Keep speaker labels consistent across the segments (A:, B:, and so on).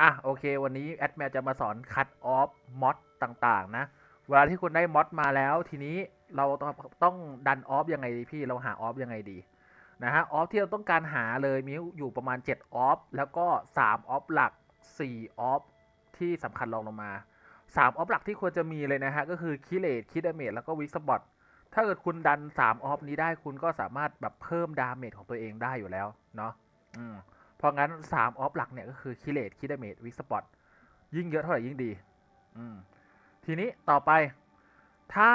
A: อะโอเค วันนี้แอดแมวจะมาสอนคัดออฟมอดต่างๆ นะ เวลาที่คุณได้มอดมาแล้ว ทีนี้เราต้องต้องดันออฟยังไงดีพี่เราหาออฟยังไงดีนะฮะออฟที่เราต้องการหาเลยมีอยู่ประมาณ7ออฟแล้วก็3ออฟหลัก4ออฟที่สำคัญรองลงมา3ออฟหลักที่ควรจะมีเลยนะฮะก็คือคิเลตคิดเมจแล้วก็วิกสปอตถ้าเกิดคุณดัน3ออฟนี้ได้คุณก็สามารถแบบเพิ่มดาเมจของตัวเองได้อยู่แล้วเนาะอืม เพราะงั้น3ออฟหลักเนี่ยก็คือคิเลตคิดเมจวิกสปอตยิ่งเยอะเท่าไหร่ยิ่งดีอืมทีนี้ต่อไปถ้า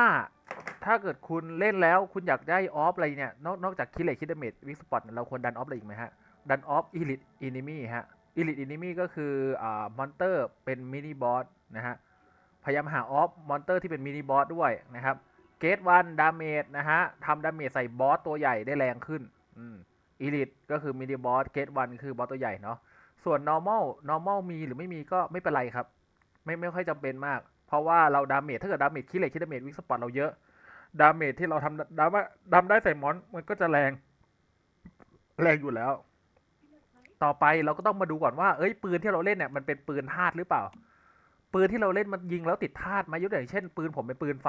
A: ถ้าเกิดคุณเล่นแล้วคุณอยากได้ออฟอะไรเนี่ย นอกนอกจากคิเลตคิดเมจวิกสปอตเราควรดันออฟอะไรอีกไหมฮะ ดันออฟอีลิทอินิมี่ฮะอีลิทอินิมี่ก็คืออ่ามอนเตอร์เป็นมินิบอสนะฮะพยายามหาออฟมอนเตอร์ที่เป็นมินิบอสด้วยนะครับเกตวันดาเมจนะฮะทำดาเมจใส่บอสตัวใหญ่ได้แรงขึ้น อืม อีลิทก็คือมินิบอสเกตวันคือบอสตัวใหญ่เนาะส่วน normal normal มีหรือไม่มีก็ไม่เป็นไรครับ ไม่ไม่ค่อยจำเป็นมาก เพราะว่าเราดาเมจถ้าเกิดดาเมจคิเลตคิดดาเมจวิกสปอตเราเยอะ ดาเมจที่เราทำดาดาได้ใส่มอนมันก็จะแรง แรงอยู่แล้ว ต่อไปเราก็ต้องมาดูก่อนว่าเอ้ยปืนที่เราเล่นเนี่ยมันเป็นปืนธาตุหรือเปล่า ปืนที่เราเล่นมันยิงแล้วติดธาตุไหมยกตัวอย่างเช่น ปืนผมเป็นปืนไฟ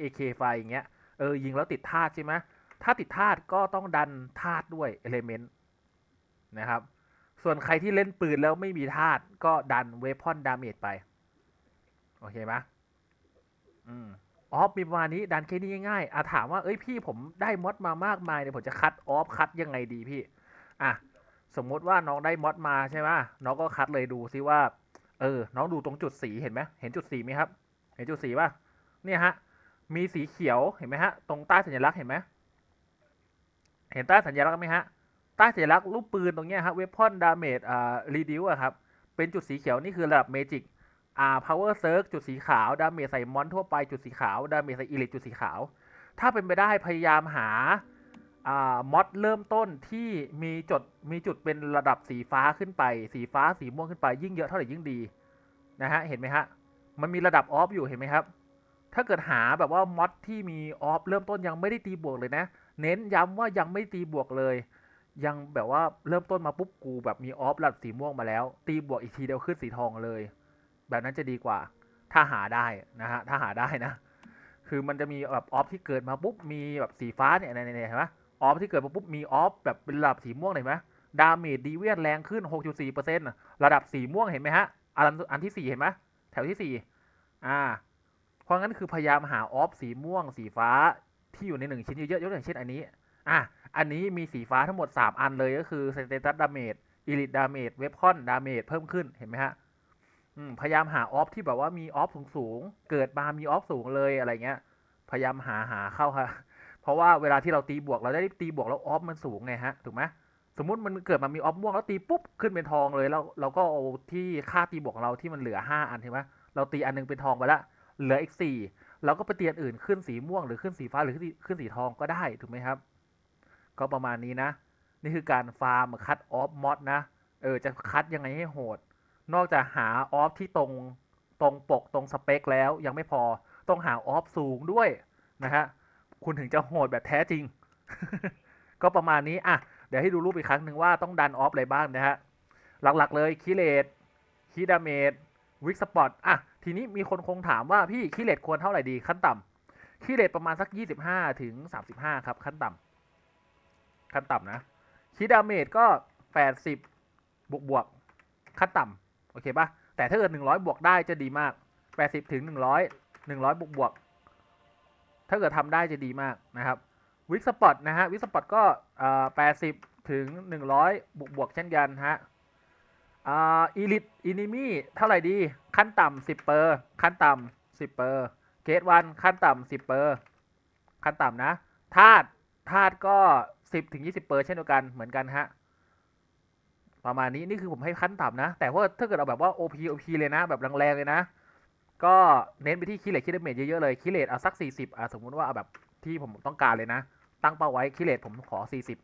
A: AK ไฟอย่างเงี้ยเออยิงแล้วติดธาตุใช่ไหม ถ้าติดธาตุก็ต้องดันธาตุด้วยเอลเมนต์นะครับ ส่วนใครที่เล่นปืนแล้วไม่มีธาตุก็ดันเวพอนดาเมจไป โอเคไหมอืมออฟมีประมาณนี้ดันแค่นี้ง่ายๆอะถามว่าเอ้ยพี่ผมได้มอดมามากมายเนี่ยผมจะคัดออฟคัดยังไงดีพี่ อะสมมติว่าน้องได้มอดมาใช่ไหมน้องก็คัดเลยดูซิว่า เออ น้องดูตรงจุดสีเห็นไหมเห็นจุดสีไหมครับ เห็นจุดสีป่ะเนี่ยฮะ มีสีเขียวเห็นไหมฮะ ตรงใต้สัญลักษณ์เห็นไหม เห็นใต้สัญลักษณ์ไหมฮะ ใต้สัญลักษณ์รูปปืนตรงเนี้ยฮะเวพอนดาเมจอ่ารีดิวอะครับ เป็นจุดสีเขียวนี่คือระดับเมจิกอ่าพาวเวอร์เซิร์จุดสีขาว ดาเมจใส่มอนทั่วไปจุดสีขาว ดาเมจใส่อีลิจุดสีขาว ถ้าเป็นไปได้พยายามหาอ่ามอดเริ่มต้นที่มีจุดมีจุดเป็นระดับสีฟ้าขึ้นไป สีฟ้าสีม่วงขึ้นไปยิ่งเยอะเท่าไหร่ยิ่งดีนะฮะเห็นไหมฮะมันมีระดับออฟอยู่เห็นไหมครับ ถ้าเกิดหาแบบว่ามอดที่มีออฟเริ่มต้นยังไม่ได้ตีบวกเลยนะ เน้นย้ำว่ายังไม่ตีบวกเลย ยังแบบว่าเริ่มต้นมาปุ๊บกูแบบมีออฟระดับสีม่วงมาแล้ว ตีบวกอีกทีเดียวขึ้นสีทองเลย แบบนั้นจะดีกว่า ถ้าหาได้นะฮะถ้าหาได้นะ คือมันจะมีแบบออฟที่เกิดมาปุ๊บมีแบบสีฟ้าเนี่ยเนี่ยเนี่ยเห็นไหมออฟที่เกิดมาปุ๊บมีออฟแบบเป็นระดับสีม่วงเห็นไหมดาเมจดีเวียนแรงขึ้น 6.4%ระดับสีม่วงเห็นไหมฮะอันอันที่สี่เห็นไหมแถวที่สี่อ่า เพราะงั้นคือพยายามหาออฟสีม่วง สีฟ้าที่อยู่ในหนึ่งชิ้นเยอะๆยกอย่างเช่นอันนี้ อะ อันนี้มีสีฟ้าทั้งหมด 3 อันเลยก็คือ s เตตัสดาเมจอีลิ e ดาเมจเว p อนดาเมจเพิ่มขึ้นเห็นไหมฮะพยายามหาออฟที่แบบว่ามีออฟสูงๆ เกิดมามีออฟสูงเลยอะไรเงี้ย พยายามหาหาเข้าค่ะ เพราะว่าเวลาที่เราตีบวกเราได้ตีบวกแล้วออฟมันสูงไงฮะ ถูกไหมสมมติมันเกิดมามีออฟม่วงแล้วตีปุ๊บขึ้นเป็นทองเลยแล้วเราก็เอาที่ค่าตีบวกของเราที่มันเหลือ 5 อันใช่ไหมเราตีอันนึงเป็นทองไปละ เหลืออีกสี่เราก็ไปเตียนอื่นขึ้นสีม่วงหรือขึ้นสีฟ้าหรือขึ้นสีทองก็ได้ถูกไหมครับ ก็ประมาณนี้นะ นี่คือการฟาร์มคัดออฟมอดนะเออจะคัดยังไงให้โหด นอกจากหาออฟที่ตรงตรงปกตรงสเปคแล้วยังไม่พอต้องหาออฟสูงด้วยนะฮะคุณถึงจะโหดแบบแท้จริง ก็ประมาณนี้อะเดี๋ยวให้ดูรูปอีกครั้งหนึ่งว่าต้องดันออฟอะไรบ้างนะฮะหลักๆเลยคิเลตคิดาเมจวิกสปอตอะ ทีนี้มีคนคงถามว่าพี่คิเลตควรเท่าไหร่ดีขั้นต่ำคิเลตประมาณสัก 25ถึง35 ครับขั้นต่ำขั้นต่ำนะคีดาเมจก็ 80 บวกบวกขั้นต่ำโอเคปะแต่ถ้าเกิด 100 บวกได้จะดีมาก 80ถึง100 100 บวกบวกถ้าเกิดทำได้จะดีมากนะครับวิกสปอตนะฮะวิกสปอตก็80ถึง100 บวกบวกเช่นกันฮะ อ่าอีลิทอินิมี่เท่าไหร่ดี ขั้นต่ำ10เปอร์ ขั้นต่ำ10เปอร์ เกตวันขั้นต่ำ10เปอร์ ขั้นต่ำนะ ธาตุธาตุก็สิบถึงยี่สิบเปอร์เช่นเดียวกัน เหมือนกันฮะ ประมาณนี้ นี่คือผมให้ขั้นต่ำนะ แต่ว่าถ้าเกิดเอาแบบว่า OP OP เลยนะ แบบแรงๆเลยนะ ก็เน้นไปที่คิเลตคิดเมจเยอะๆเลย คิเลตเอาสักสี่สิบอะสมมุติว่าเอาแบบที่ผมต้องการเลยนะ ตั้งเป้าไว้คิเลตผมขอสี่สิบ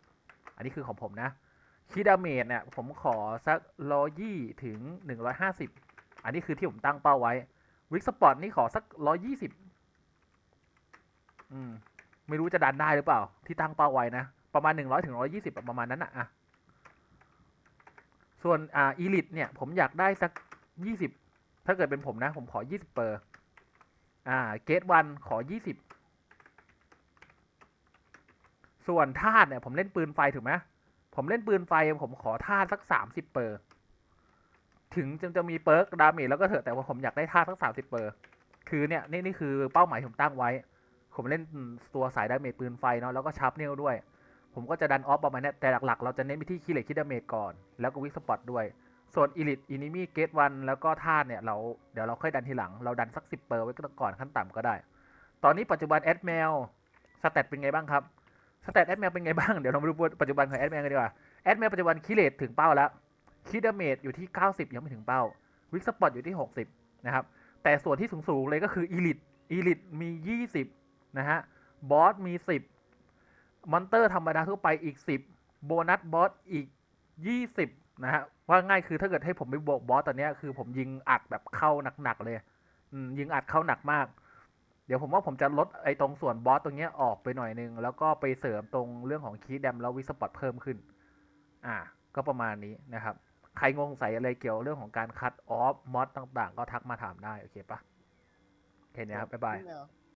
A: อันนี้คือของผมนะ คิดาเมจเนี่ยผมขอสักร้อยี่ถึงหนึ่งร้อยห้าสิบอันนี้คือที่ผมตั้งเป้าไว้วิกสปอร์ตนี่ขอสักร้อยี่สิบอืม ไม่รู้จะดันได้หรือเปล่า ที่ตั้งเป้าไว้นะ ประมาณหนึ่งร้อยถึงร้อยี่สิบประมาณนั้นนะอะส่วนอ่าอีลิทเนี่ย ผมอยากได้สักยี่สิบถ้าเกิดเป็นผมนะ ผมขอยี่สิบเปอร์อ่า เกตวันขอยี่สิบส่วนธาตุเนี่ย ผมเล่นปืนไฟถูกไหม ผมเล่นปืนไฟผมขอธาสักสามสิบเปอร์ ถึงจะจะมีเปิร์กดาเมจแล้วก็เถอะแต่ว่าผมอยากได้ธาสักสามสิบเปอร์ คือเนี่ยนี่นี่คือเป้าหมายที่ผมตั้งไว้ ผมเล่นตัวสายดาเมจปืนไฟเนาะแล้วก็ชาร์ปเนลด้วย ผมก็จะดันออฟประมาณนี้แต่หลักๆ เราจะเน้นไปที่คีเลตคิดดาเมจก่อน แล้วก็วิกสปอตด้วย ส่วนอีลิทอินิมี่เกตวันแล้วก็ธาเนี่ยเราเดี๋ยวเราค่อยดันทีหลัง เราดันสักสิบเปอร์ไว้ก่อนขั้นต่ำก็ได้ ตอนนี้ปัจจุบันแอดแมวสเตตเป็นไงบ้างครับ สเตตแอดแมวเป็นไงบ้าง เดี๋ยวเรามาดูปัจจุบันของแอดแมวกันดีกว่าแอดแมวปัจจุบันคีเลตถึงเป้าแล้วคิดดเมจอยู่ที่ 90 ยังไม่ถึงเป้าวิกสปอตอยู่ที่ 60 นะครับ แต่ส่วนที่สูง ๆ เลยก็คืออีลิทอีลิทมี 20 นะฮะ บอสมี 10 มอนเตอร์ธรรมดาทั่วไปอีก 10 โบนัสบอสอีก 20 นะฮะ ว่าง่ายคือถ้าเกิดให้ผมไปบวกบอสตอนเนี้ยคือผมยิงอัดแบบเข้าหนัก ๆ เลยยิงอัดเข้าหนักมาก เดี๋ยวผมว่าผมจะลดไอ้ตรงส่วนบอสตรงเนี้ยออกไปหน่อยนึง แล้วก็ไปเสริมตรงเรื่องของคีย์แดมแล้ววิสปอตเพิ่มขึ้น อ่า ก็ประมาณนี้นะครับ ใครงงใส่อะไรเกี่ยวเรื่องของการคัดออฟมอสต่างๆ ก็ทักมาถามได้ โอเคปะโอเคเนี้ยครับบ๊ายบาย